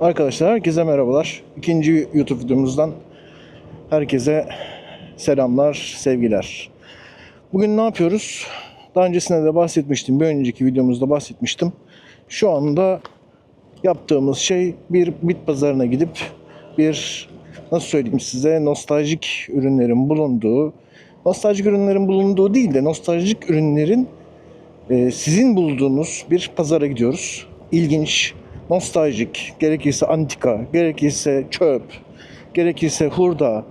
Arkadaşlar herkese merhabalar. İkinci YouTube videomuzdan herkese selamlar, sevgiler. Bugün ne yapıyoruz? Daha öncesinde de bahsetmiştim. Bir önceki videomuzda bahsetmiştim. Şu anda yaptığımız şey bir bit pazarına gidip bir nasıl söyleyeyim size nostaljik ürünlerin bulunduğu nostaljik ürünlerin bulunduğu değil de nostaljik ürünlerin e, sizin bulduğunuz bir pazara gidiyoruz. İlginç, nostaljik, gerekirse antika, gerekirse çöp, gerekirse hurda.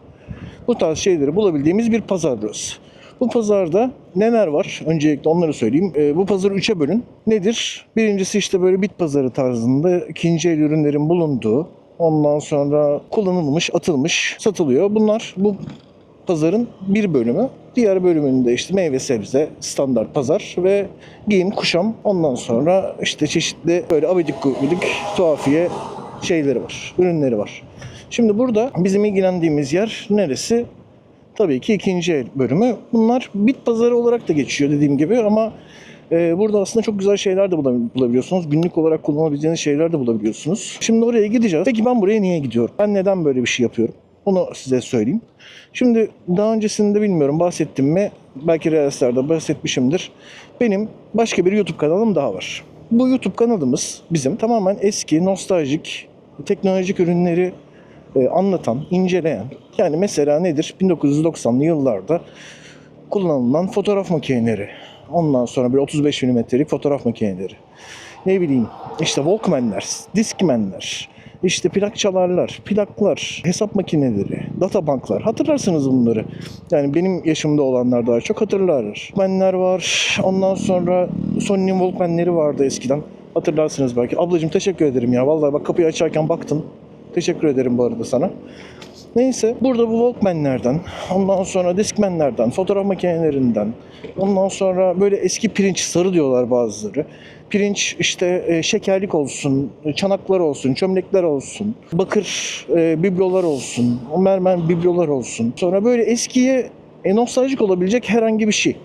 Bu tarz şeyleri bulabildiğimiz bir pazar burası. Bu pazarda neler var? Öncelikle onları söyleyeyim. E, bu pazarı üçe bölün. Nedir? Birincisi işte böyle bit pazarı tarzında ikinci el ürünlerin bulunduğu. Ondan sonra kullanılmış, atılmış, satılıyor. Bunlar bu pazarın bir bölümü. Diğer bölümünde işte meyve sebze, standart pazar ve giyim kuşam. Ondan sonra işte çeşitli böyle abidik gubidik tuhafiye şeyleri var, ürünleri var. Şimdi burada bizim ilgilendiğimiz yer neresi? Tabii ki ikinci el bölümü. Bunlar bit pazarı olarak da geçiyor dediğim gibi ama e, burada aslında çok güzel şeyler de bulabil- bulabiliyorsunuz. Günlük olarak kullanabileceğiniz şeyler de bulabiliyorsunuz. Şimdi oraya gideceğiz. Peki ben buraya niye gidiyorum? Ben neden böyle bir şey yapıyorum? Onu size söyleyeyim. Şimdi daha öncesinde bilmiyorum bahsettim mi? Belki Reels'lerde bahsetmişimdir. Benim başka bir YouTube kanalım daha var. Bu YouTube kanalımız bizim tamamen eski, nostaljik, teknolojik ürünleri e, anlatan, inceleyen. Yani mesela nedir? 1990'lı yıllarda kullanılan fotoğraf makineleri. Ondan sonra bir 35 milimetrelik fotoğraf makineleri. Ne bileyim işte Walkman'ler, Discman'ler, işte plak çalarlar, plaklar, hesap makineleri, databanklar. Hatırlarsınız bunları. Yani benim yaşımda olanlar daha çok hatırlar. Walkman'ler var. Ondan sonra Sony'nin Walkman'leri vardı eskiden. Hatırlarsınız belki. Ablacığım teşekkür ederim ya. Vallahi bak kapıyı açarken baktım. Teşekkür ederim bu arada sana. Neyse burada bu Walkman'lerden, ondan sonra Discman'lerden, fotoğraf makinelerinden, ondan sonra böyle eski pirinç sarı diyorlar bazıları. Pirinç işte e, şekerlik olsun, çanaklar olsun, çömlekler olsun, bakır e, biblolar olsun, mermer biblolar olsun. Sonra böyle eskiye e, nostaljik olabilecek herhangi bir şey.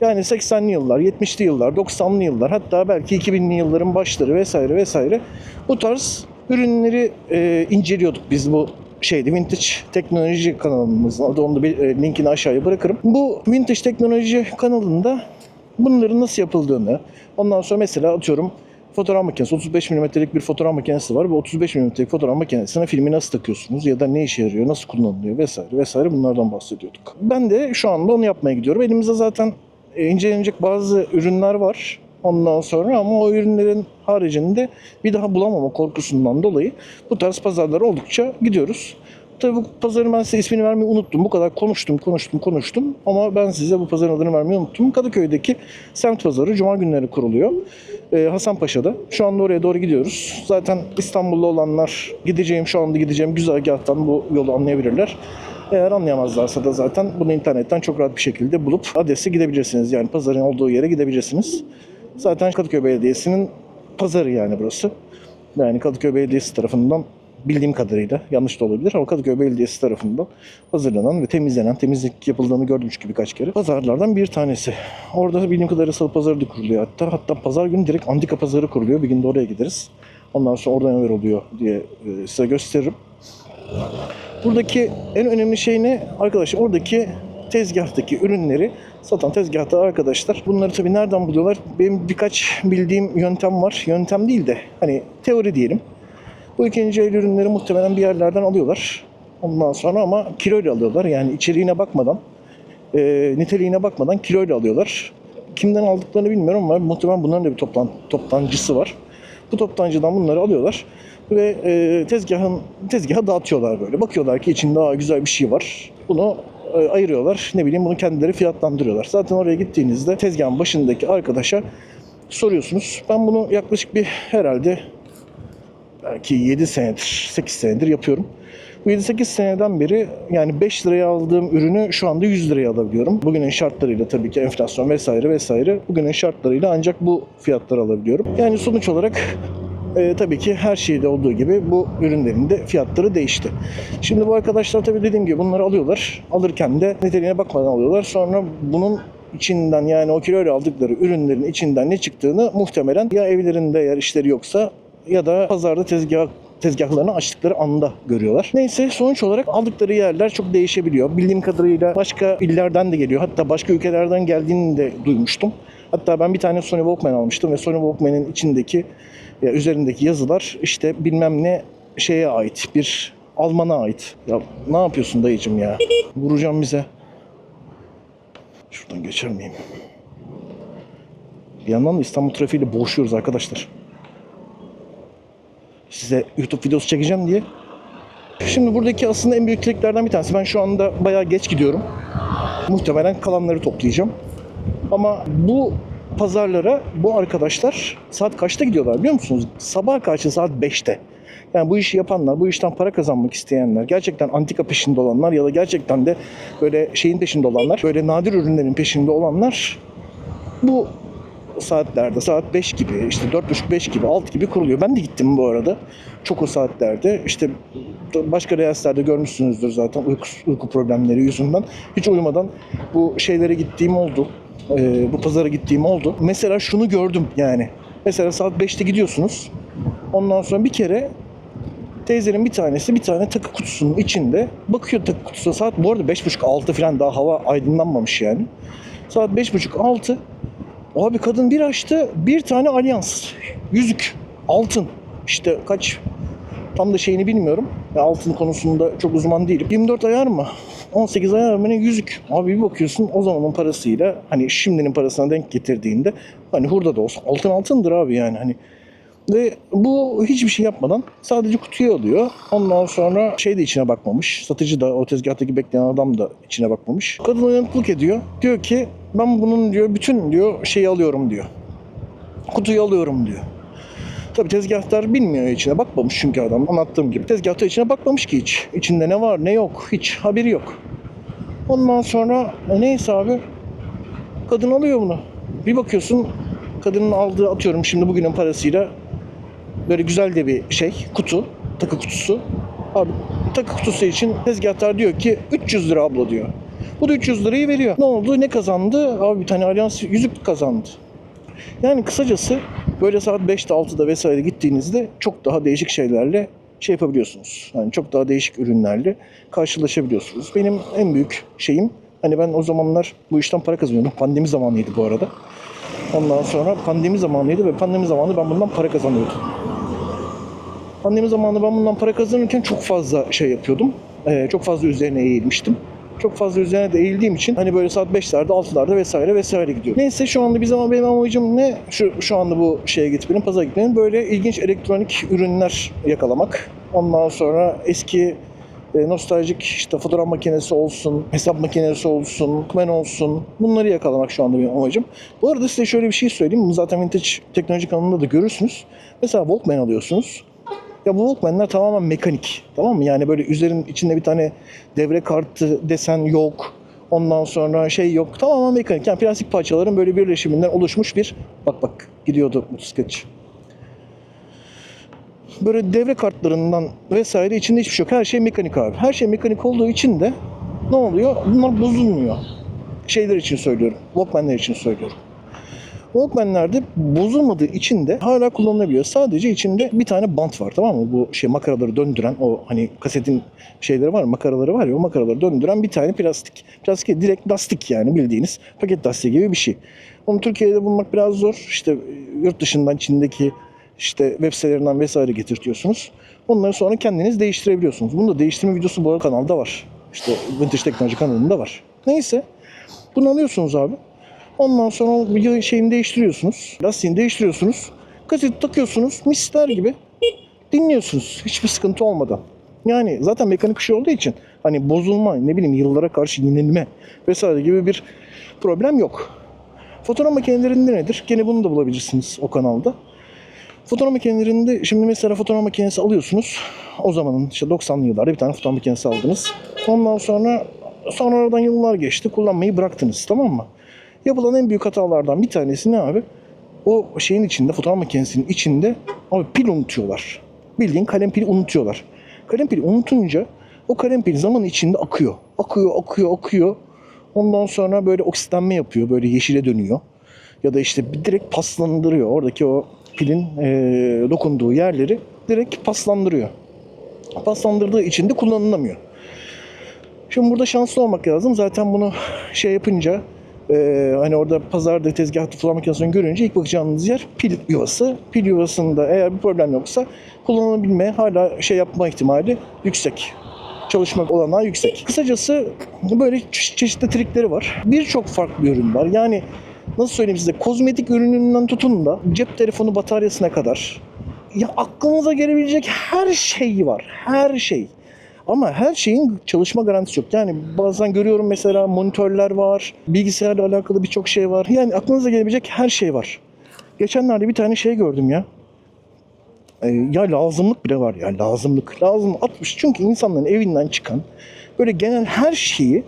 Yani 80'li yıllar, 70'li yıllar, 90'lı yıllar hatta belki 2000'li yılların başları vesaire vesaire bu tarz ürünleri e, inceliyorduk biz bu şeydi Vintage Teknoloji kanalımızın adı onu da bir e, linkini aşağıya bırakırım. Bu Vintage Teknoloji kanalında bunların nasıl yapıldığını ondan sonra mesela atıyorum fotoğraf makinesi 35 milimetrelik bir fotoğraf makinesi var ve 35 milimetrelik fotoğraf makinesine filmi nasıl takıyorsunuz ya da ne işe yarıyor, nasıl kullanılıyor vesaire vesaire bunlardan bahsediyorduk. Ben de şu anda onu yapmaya gidiyorum. Elimizde zaten e, incelenecek bazı ürünler var. Ondan sonra ama o ürünlerin haricinde bir daha bulamama korkusundan dolayı bu tarz pazarlara oldukça gidiyoruz. Tabii bu pazarın ben size ismini vermeyi unuttum. Bu kadar konuştum, konuştum, konuştum. Ama ben size bu pazarın adını vermeyi unuttum. Kadıköy'deki semt pazarı Cuma günleri kuruluyor. Ee, Hasanpaşa'da. Şu anda oraya doğru gidiyoruz. Zaten İstanbul'da olanlar gideceğim, şu anda gideceğim güzergahtan bu yolu anlayabilirler. Eğer anlayamazlarsa da zaten bunu internetten çok rahat bir şekilde bulup adrese gidebilirsiniz. Yani pazarın olduğu yere gidebilirsiniz. Zaten Kadıköy Belediyesi'nin pazarı yani burası. Yani Kadıköy Belediyesi tarafından bildiğim kadarıyla yanlış da olabilir ama Kadıköy Belediyesi tarafından hazırlanan ve temizlenen, temizlik yapıldığını gördüm çünkü birkaç kere. Pazarlardan bir tanesi. Orada bildiğim kadarıyla salı pazarı da kuruluyor hatta. Hatta pazar günü direkt antika pazarı kuruluyor. Bir gün de oraya gideriz. Ondan sonra orada neler oluyor diye e, size gösteririm. Buradaki en önemli şey ne? Arkadaşlar oradaki tezgahtaki ürünleri satan tezgahta arkadaşlar bunları tabii nereden buluyorlar? Benim birkaç bildiğim yöntem var. Yöntem değil de hani teori diyelim. Bu ikinci el ürünleri muhtemelen bir yerlerden alıyorlar. Ondan sonra ama kiloyla alıyorlar. Yani içeriğine bakmadan, e, niteliğine bakmadan kiloyla alıyorlar. Kimden aldıklarını bilmiyorum ama muhtemelen bunların da bir toplan, toptancısı var. Bu toptancıdan bunları alıyorlar ve e, tezgahın tezgaha dağıtıyorlar böyle. Bakıyorlar ki içinde daha güzel bir şey var. Bunu ayırıyorlar. Ne bileyim bunu kendileri fiyatlandırıyorlar. Zaten oraya gittiğinizde tezgahın başındaki arkadaşa soruyorsunuz. Ben bunu yaklaşık bir herhalde belki 7 senedir, 8 senedir yapıyorum. Bu 7-8 seneden beri yani 5 liraya aldığım ürünü şu anda 100 liraya alabiliyorum. Bugünün şartlarıyla tabii ki enflasyon vesaire vesaire. Bugünün şartlarıyla ancak bu fiyatları alabiliyorum. Yani sonuç olarak e, tabii ki her şeyde olduğu gibi bu ürünlerin de fiyatları değişti. Şimdi bu arkadaşlar tabii dediğim gibi bunları alıyorlar. Alırken de niteliğine bakmadan alıyorlar. Sonra bunun içinden yani o kiloyla aldıkları ürünlerin içinden ne çıktığını muhtemelen ya evlerinde eğer işleri yoksa ya da pazarda tezgah tezgahlarını açtıkları anda görüyorlar. Neyse sonuç olarak aldıkları yerler çok değişebiliyor. Bildiğim kadarıyla başka illerden de geliyor. Hatta başka ülkelerden geldiğini de duymuştum. Hatta ben bir tane Sony Walkman almıştım ve Sony Walkman'in içindeki ya üzerindeki yazılar işte bilmem ne şeye ait bir Alman'a ait. Ya ne yapıyorsun dayıcım ya? Vuracağım bize. Şuradan geçer miyim? Bir yandan da İstanbul trafiğiyle boğuşuyoruz arkadaşlar. Size YouTube videosu çekeceğim diye. Şimdi buradaki aslında en büyük triklerden bir tanesi. Ben şu anda bayağı geç gidiyorum. Muhtemelen kalanları toplayacağım. Ama bu pazarlara bu arkadaşlar saat kaçta gidiyorlar biliyor musunuz? Sabah karşı saat 5'te. Yani bu işi yapanlar, bu işten para kazanmak isteyenler, gerçekten antika peşinde olanlar ya da gerçekten de böyle şeyin peşinde olanlar, böyle nadir ürünlerin peşinde olanlar bu saatlerde saat 5 gibi işte 4.30-5 gibi 6 gibi kuruluyor. Ben de gittim bu arada. Çok o saatlerde. İşte başka reyasetlerde görmüşsünüzdür zaten uyku, uyku problemleri yüzünden. Hiç uyumadan bu şeylere gittiğim oldu. Ee, bu pazara gittiğim oldu. Mesela şunu gördüm yani. Mesela saat 5'te gidiyorsunuz. Ondan sonra bir kere teyzenin bir tanesi bir tane takı kutusunun içinde bakıyor takı kutusuna saat bu arada 5.30-6 falan daha hava aydınlanmamış yani. Saat 5.30-6 Abi kadın bir açtı bir tane alyans. Yüzük. Altın. İşte kaç tam da şeyini bilmiyorum. Ya altın konusunda çok uzman değilim. 24 ayar mı? 18 ayar mı ne yüzük. Abi bir bakıyorsun o zamanın parasıyla hani şimdinin parasına denk getirdiğinde hani hurda da olsa altın altındır abi yani hani ve bu hiçbir şey yapmadan sadece kutuyu alıyor. Ondan sonra şey de içine bakmamış. Satıcı da o tezgahtaki bekleyen adam da içine bakmamış. Kadın uyanıklık ediyor. Diyor ki ben bunun diyor bütün diyor şeyi alıyorum diyor. Kutuyu alıyorum diyor. Tabi tezgahtar bilmiyor içine bakmamış çünkü adam anlattığım gibi. Tezgahtar içine bakmamış ki hiç. İçinde ne var ne yok hiç haberi yok. Ondan sonra e, neyse abi kadın alıyor bunu. Bir bakıyorsun kadının aldığı atıyorum şimdi bugünün parasıyla böyle güzel de bir şey kutu takı kutusu. Abi takı kutusu için tezgahtar diyor ki 300 lira abla diyor. Bu da 300 lirayı veriyor. Ne oldu? Ne kazandı? Abi bir tane alyans yüzük kazandı. Yani kısacası böyle saat 5'te 6'da vesaire gittiğinizde çok daha değişik şeylerle şey yapabiliyorsunuz. Yani çok daha değişik ürünlerle karşılaşabiliyorsunuz. Benim en büyük şeyim hani ben o zamanlar bu işten para kazanıyordum. Pandemi zamanıydı bu arada. Ondan sonra pandemi zamanıydı ve pandemi zamanı ben bundan para kazanıyordum. Pandemi zamanı ben bundan para kazanırken çok fazla şey yapıyordum. Ee, çok fazla üzerine eğilmiştim. Çok fazla üzerine de eğildiğim için hani böyle saat 5'lerde 6'larda vesaire vesaire gidiyor. Neyse şu anda bir zaman benim amacım ne? Şu, şu anda bu şeye gitmenin, pazara gitmenin böyle ilginç elektronik ürünler yakalamak. Ondan sonra eski e, nostaljik işte fotoğraf makinesi olsun, hesap makinesi olsun, men olsun. Bunları yakalamak şu anda benim amacım. Bu arada size şöyle bir şey söyleyeyim. Zaten Vintage Teknoloji kanalında da görürsünüz. Mesela Walkman alıyorsunuz. Ya bu Walkman'ler tamamen mekanik. Tamam mı? Yani böyle üzerin içinde bir tane devre kartı desen yok. Ondan sonra şey yok. Tamamen mekanik. Yani plastik parçaların böyle birleşiminden oluşmuş bir... Bak bak gidiyordu motosikletçi. Böyle devre kartlarından vesaire içinde hiçbir şey yok. Her şey mekanik abi. Her şey mekanik olduğu için de ne oluyor? Bunlar bozulmuyor. Şeyler için söylüyorum. Walkman'ler için söylüyorum. Walkman'lerde bozulmadığı için de hala kullanılabiliyor. Sadece içinde bir tane bant var tamam mı? Bu şey makaraları döndüren o hani kasetin şeyleri var makaraları var ya o makaraları döndüren bir tane plastik. Plastik direkt lastik yani bildiğiniz paket lastiği gibi bir şey. Onu Türkiye'de bulmak biraz zor. İşte yurt dışından Çin'deki işte web sitelerinden vesaire getirtiyorsunuz. Onları sonra kendiniz değiştirebiliyorsunuz. Bunu da değiştirme videosu bu arada kanalda var. İşte Vintage Teknoloji kanalında var. Neyse. Bunu alıyorsunuz abi. Ondan sonra video şeyini değiştiriyorsunuz. Lastiğini değiştiriyorsunuz. Kaseti takıyorsunuz. Misler gibi dinliyorsunuz. Hiçbir sıkıntı olmadan. Yani zaten mekanik bir şey olduğu için hani bozulma, ne bileyim yıllara karşı yenilme vesaire gibi bir problem yok. Fotoğraf makinelerinde nedir? Gene bunu da bulabilirsiniz o kanalda. Fotoğraf makinelerinde şimdi mesela fotoğraf makinesi alıyorsunuz. O zamanın işte 90'lı yıllarda bir tane fotoğraf makinesi aldınız. Ondan sonra sonra aradan yıllar geçti. Kullanmayı bıraktınız tamam mı? Yapılan en büyük hatalardan bir tanesi ne abi? O şeyin içinde, fotoğraf makinesinin içinde abi pil unutuyorlar. Bildiğin kalem pili unutuyorlar. Kalem pili unutunca o kalem pil zaman içinde akıyor. Akıyor, akıyor, akıyor. Ondan sonra böyle oksitlenme yapıyor. Böyle yeşile dönüyor. Ya da işte direkt paslandırıyor. Oradaki o pilin eee, dokunduğu yerleri direkt paslandırıyor. Paslandırdığı için de kullanılamıyor. Şimdi burada şanslı olmak lazım. Zaten bunu şey yapınca e, hani orada pazarda tezgahta falan makinesini görünce ilk bakacağınız yer pil yuvası. Pil yuvasında eğer bir problem yoksa kullanabilme hala şey yapma ihtimali yüksek. Çalışma olanağı yüksek. Kısacası böyle çe- çeşitli trikleri var. Birçok farklı ürün var. Yani nasıl söyleyeyim size kozmetik ürününden tutun da cep telefonu bataryasına kadar ya aklınıza gelebilecek her şey var. Her şey. Ama her şeyin çalışma garantisi yok. Yani bazen görüyorum mesela monitörler var, bilgisayarla alakalı birçok şey var. Yani aklınıza gelebilecek her şey var. Geçenlerde bir tane şey gördüm ya. Ee, ya lazımlık bile var ya lazımlık. Lazım 60. Çünkü insanların evinden çıkan böyle genel her şeyi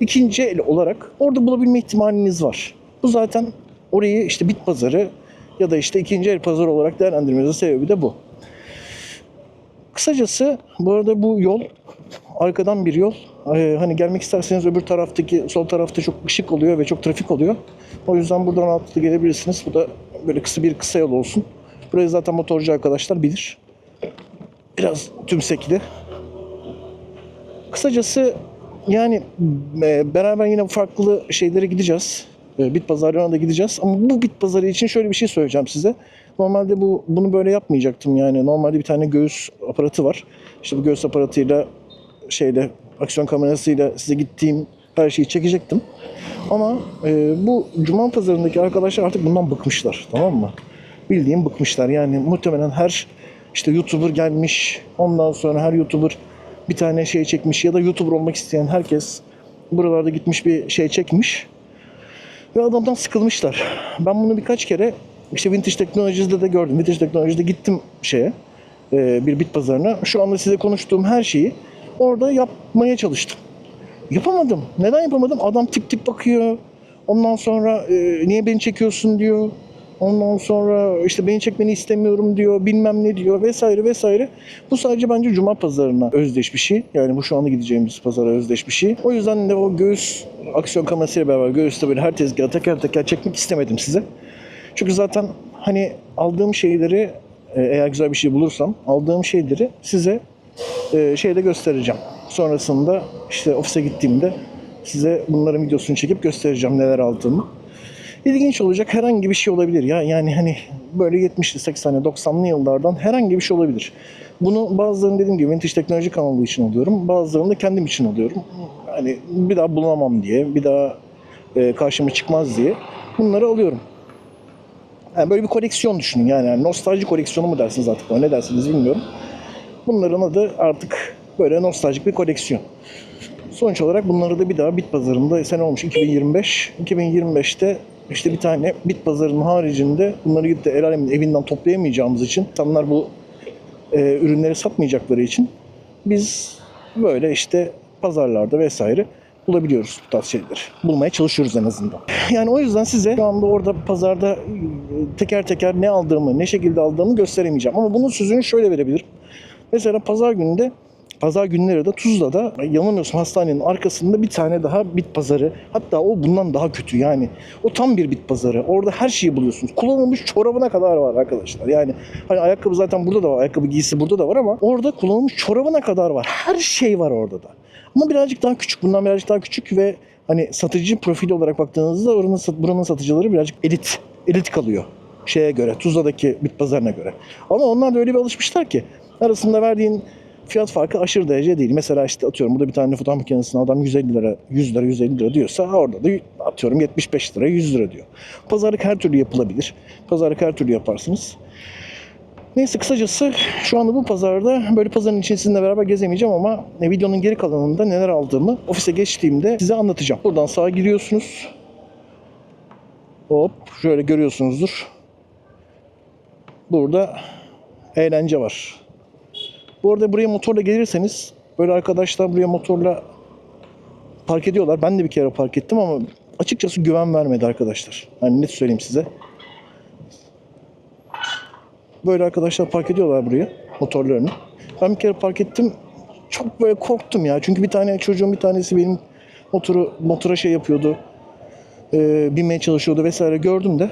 ikinci el olarak orada bulabilme ihtimaliniz var. Bu zaten orayı işte bit pazarı ya da işte ikinci el pazarı olarak değerlendirmemizin sebebi de bu. Kısacası bu arada bu yol arkadan bir yol. Ee, hani gelmek isterseniz öbür taraftaki sol tarafta çok ışık oluyor ve çok trafik oluyor. O yüzden buradan rahatlıkla gelebilirsiniz. Bu da böyle kısa bir kısa yol olsun. Burayı zaten motorcu arkadaşlar bilir. Biraz tümsekli. Kısacası yani e, beraber yine farklı şeylere gideceğiz. E, bit pazarına da gideceğiz. Ama bu bit pazarı için şöyle bir şey söyleyeceğim size. Normalde bu bunu böyle yapmayacaktım yani. Normalde bir tane göğüs aparatı var. İşte bu göğüs aparatıyla şeyle aksiyon kamerasıyla size gittiğim her şeyi çekecektim. Ama e, bu cuma pazarındaki arkadaşlar artık bundan bıkmışlar. Tamam mı? Bildiğim bıkmışlar. Yani muhtemelen her işte YouTuber gelmiş. Ondan sonra her YouTuber bir tane şey çekmiş ya da YouTuber olmak isteyen herkes buralarda gitmiş bir şey çekmiş. Ve adamdan sıkılmışlar. Ben bunu birkaç kere işte Vintage Technologies'de de gördüm. Vintage Technologies'de gittim şeye e, bir bit pazarına. Şu anda size konuştuğum her şeyi orada yapmaya çalıştım. Yapamadım. Neden yapamadım? Adam tip tip bakıyor. Ondan sonra e, niye beni çekiyorsun diyor. Ondan sonra işte beni çekmeni istemiyorum diyor. Bilmem ne diyor vesaire vesaire. Bu sadece bence cuma pazarına özdeş bir şey. Yani bu şu anda gideceğimiz pazara özdeş bir şey. O yüzden de o göğüs aksiyon kamerasıyla beraber göğüste böyle her tezgahı teker teker çekmek istemedim size. Çünkü zaten hani aldığım şeyleri e, eğer güzel bir şey bulursam aldığım şeyleri size e, şeyde göstereceğim. Sonrasında işte ofise gittiğimde size bunların videosunu çekip göstereceğim neler aldığımı. İlginç olacak herhangi bir şey olabilir ya. Yani hani böyle 70'li 80'li 90'lı yıllardan herhangi bir şey olabilir. Bunu bazılarını dediğim gibi Vintage Teknoloji kanalı için alıyorum. Bazılarını da kendim için alıyorum. Hani bir daha bulamam diye, bir daha e, karşıma çıkmaz diye bunları alıyorum. Yani böyle bir koleksiyon düşünün yani. yani nostalji koleksiyonu mu dersiniz artık buna, ne dersiniz bilmiyorum. Bunların adı artık böyle nostaljik bir koleksiyon. Sonuç olarak bunları da bir daha bit pazarında sene olmuş 2025. 2025'te işte bir tane bit pazarının haricinde bunları gidip de el alemin evinden toplayamayacağımız için insanlar bu e, ürünleri satmayacakları için biz böyle işte pazarlarda vesaire bulabiliyoruz bu tarz şeyleri. Bulmaya çalışıyoruz en azından. Yani o yüzden size şu anda orada pazarda e, teker teker ne aldığımı, ne şekilde aldığımı gösteremeyeceğim. Ama bunun sözünü şöyle verebilirim. Mesela pazar gününde Pazar günleri de Tuzla'da yanılmıyorsam hastanenin arkasında bir tane daha bit pazarı. Hatta o bundan daha kötü yani. O tam bir bit pazarı. Orada her şeyi buluyorsunuz. Kullanılmış çorabına kadar var arkadaşlar. Yani hani ayakkabı zaten burada da var. Ayakkabı giysi burada da var ama orada kullanılmış çorabına kadar var. Her şey var orada da. Ama birazcık daha küçük. Bundan birazcık daha küçük ve hani satıcı profili olarak baktığınızda oranın, buranın satıcıları birazcık elit. Elit kalıyor şeye göre, Tuzla'daki bit pazarına göre. Ama onlar da öyle bir alışmışlar ki arasında verdiğin fiyat farkı aşırı derece değil. Mesela işte atıyorum burada bir tane fotoğraf makinesine adam 150 lira, 100 lira, 150 lira diyorsa orada da atıyorum 75 lira, 100 lira diyor. Pazarlık her türlü yapılabilir. Pazarlık her türlü yaparsınız. Neyse kısacası şu anda bu pazarda böyle pazarın için sizinle beraber gezemeyeceğim ama e, videonun geri kalanında neler aldığımı ofise geçtiğimde size anlatacağım. Buradan sağa giriyorsunuz. Hop şöyle görüyorsunuzdur. Burada eğlence var. Bu arada buraya motorla gelirseniz böyle arkadaşlar buraya motorla park ediyorlar. Ben de bir kere park ettim ama açıkçası güven vermedi arkadaşlar. Hani net söyleyeyim size. Böyle arkadaşlar park ediyorlar buraya motorlarını. Ben bir kere park ettim. Çok böyle korktum ya. Çünkü bir tane çocuğun bir tanesi benim motoru motora şey yapıyordu. Ee, binmeye çalışıyordu vesaire gördüm de.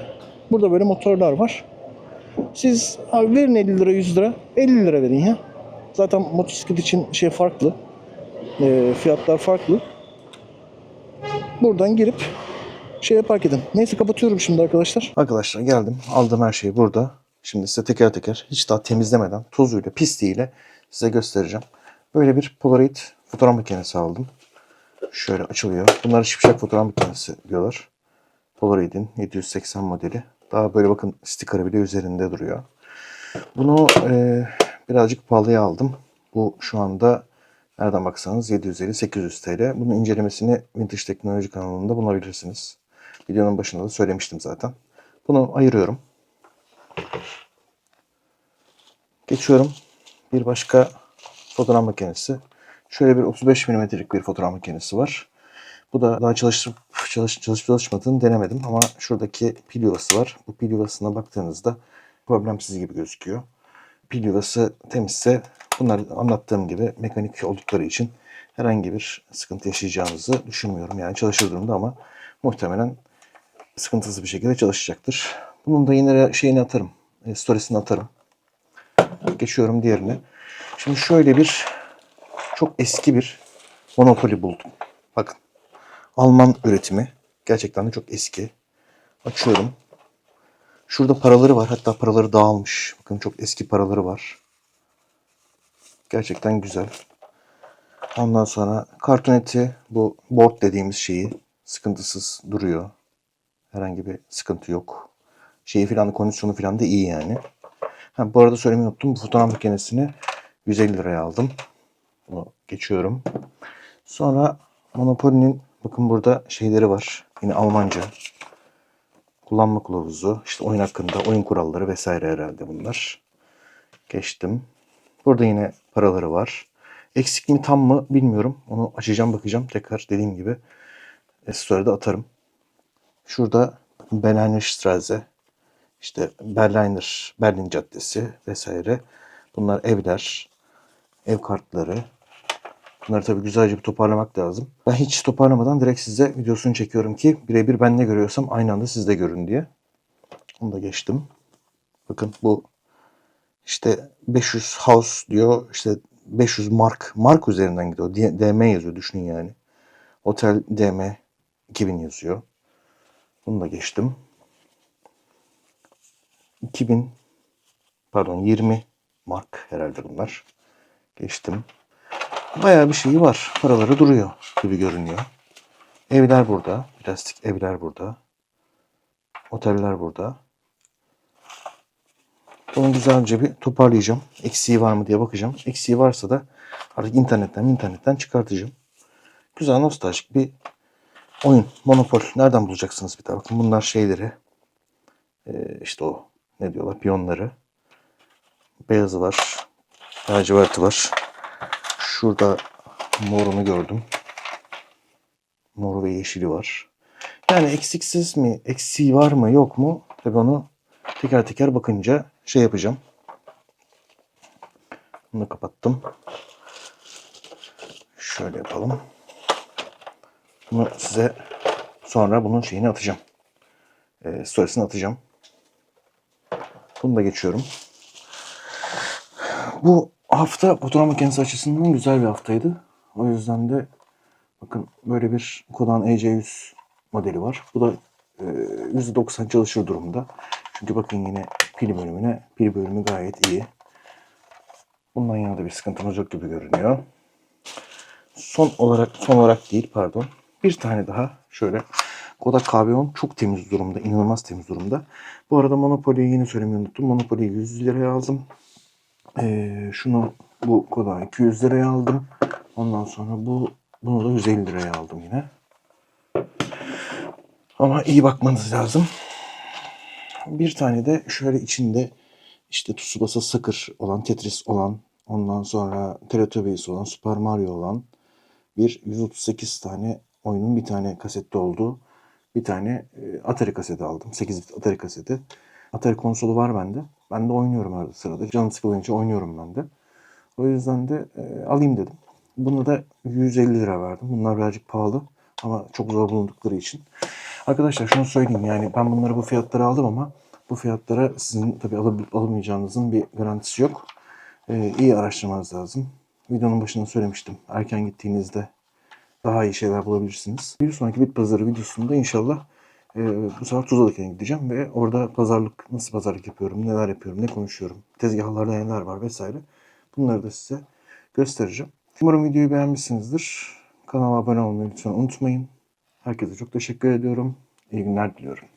Burada böyle motorlar var. Siz abi verin 50 lira 100 lira 50 lira verin ya. Zaten motosiklet için şey farklı. Ee, fiyatlar farklı. Buradan girip şeye park edin. Neyse kapatıyorum şimdi arkadaşlar. Arkadaşlar geldim. Aldığım her şey burada. Şimdi size teker teker hiç daha temizlemeden tozuyla pisliğiyle size göstereceğim. Böyle bir Polaroid fotoğraf makinesi aldım. Şöyle açılıyor. Bunlar şipşak fotoğraf makinesi diyorlar. Polaroid'in 780 modeli. Daha böyle bakın sticker'ı bile üzerinde duruyor. Bunu e, birazcık pahalıya aldım. Bu şu anda nereden baksanız 750-800 TL. Bunun incelemesini Vintage Teknoloji kanalında bulabilirsiniz. Videonun başında da söylemiştim zaten. Bunu ayırıyorum. Geçiyorum. Bir başka fotoğraf makinesi. Şöyle bir 35 mm'lik bir fotoğraf makinesi var. Bu da daha çalışıp çalış, çalışıp çalışmadığını denemedim ama şuradaki pil yuvası var. Bu pil yuvasına baktığınızda problemsiz gibi gözüküyor. Pil yuvası temizse bunlar anlattığım gibi mekanik oldukları için herhangi bir sıkıntı yaşayacağınızı düşünmüyorum. Yani çalışır durumda ama muhtemelen sıkıntısız bir şekilde çalışacaktır. Bunun da yine şeyini atarım. E, storiesini atarım. Geçiyorum diğerine. Şimdi şöyle bir çok eski bir Monopoly buldum. Bakın. Alman üretimi. Gerçekten de çok eski. Açıyorum. Şurada paraları var. Hatta paraları dağılmış. Bakın çok eski paraları var. Gerçekten güzel. Ondan sonra kartoneti bu board dediğimiz şeyi sıkıntısız duruyor. Herhangi bir sıkıntı yok. Şeyi filan kondisyonu filan da iyi yani. Ha, bu arada söylemeyi unuttum. Bu fotoğraf makinesini 150 liraya aldım. Bunu geçiyorum. Sonra Monopoly'nin bakın burada şeyleri var. Yine Almanca. Kullanma kılavuzu, işte oyun hakkında oyun kuralları vesaire herhalde bunlar. Geçtim. Burada yine paraları var. Eksik mi tam mı bilmiyorum. Onu açacağım bakacağım. Tekrar dediğim gibi story'de atarım. Şurada Berliner Straße, işte Berliner, Berlin Caddesi vesaire. Bunlar evler, ev kartları. Bunları tabii güzelce bir toparlamak lazım. Ben hiç toparlamadan direkt size videosunu çekiyorum ki birebir ben ne görüyorsam aynı anda siz de görün diye. Onu da geçtim. Bakın bu işte 500 house diyor. işte 500 mark. Mark üzerinden gidiyor. DM yazıyor düşünün yani. Otel DM 2000 yazıyor. Bunu da geçtim. 2000 pardon 20 mark herhalde bunlar. Geçtim. Bayağı bir şeyi var. Paraları duruyor gibi görünüyor. Evler burada. Plastik evler burada. Oteller burada. Bunu güzelce bir toparlayacağım. Eksiği var mı diye bakacağım. Eksiği varsa da artık internetten internetten çıkartacağım. Güzel nostaljik bir oyun. Monopol. Nereden bulacaksınız bir daha? Bakın bunlar şeyleri. Ee, işte o ne diyorlar piyonları. Beyazı var. Laciverti var. Şurada morunu gördüm. Mor ve yeşili var. Yani eksiksiz mi? Eksiği var mı yok mu? Tabii onu teker teker bakınca şey yapacağım. Bunu kapattım. Şöyle yapalım. Bunu size sonra bunun şeyini atacağım. E, storiesini atacağım. Bunu da geçiyorum. Bu hafta fotoğraf makinesi açısından güzel bir haftaydı. O yüzden de bakın böyle bir Kodan EC100 modeli var. Bu da e, %90 çalışır durumda. Çünkü bakın yine pil bölümüne, pil bölümü gayet iyi. Bundan yana da bir sıkıntımız yok gibi görünüyor. Son olarak, son olarak değil pardon. Bir tane daha şöyle Kodak KV10 çok temiz durumda, inanılmaz temiz durumda. Bu arada Monopoly'yi yine söylemeyi unuttum. Monopoly'yi 100 liraya aldım. Ee, şunu bu Kodak 200 liraya aldım. Ondan sonra bu bunu da 150 liraya aldım yine. Ama iyi bakmanız lazım. Bir tane de şöyle içinde işte Tsubasa Sakır olan, Tetris olan, ondan sonra Teletubbies olan, Super Mario olan bir 138 tane oyunun bir tane kasette olduğu bir tane e, Atari kaseti aldım. 8 bit Atari kaseti. Atari konsolu var bende. Ben de oynuyorum arada sırada. Canım sıkılınca oynuyorum ben de. O yüzden de e, alayım dedim. Bunu da 150 lira verdim. Bunlar birazcık pahalı ama çok zor bulundukları için. Arkadaşlar şunu söyleyeyim yani ben bunları bu fiyatlara aldım ama Bu fiyatlara sizin tabii alıp alamayacağınızın bir garantisi yok. Ee, iyi araştırmanız lazım. Videonun başında söylemiştim. Erken gittiğinizde daha iyi şeyler bulabilirsiniz. Bir sonraki bit pazarı videosunda inşallah e, bu sefer Tuzlalık'a gideceğim ve orada pazarlık, nasıl pazarlık yapıyorum, neler yapıyorum, ne konuşuyorum, tezgahlarda neler var vesaire. Bunları da size göstereceğim. Umarım videoyu beğenmişsinizdir. Kanala abone olmayı lütfen unutmayın. Herkese çok teşekkür ediyorum. İyi günler diliyorum.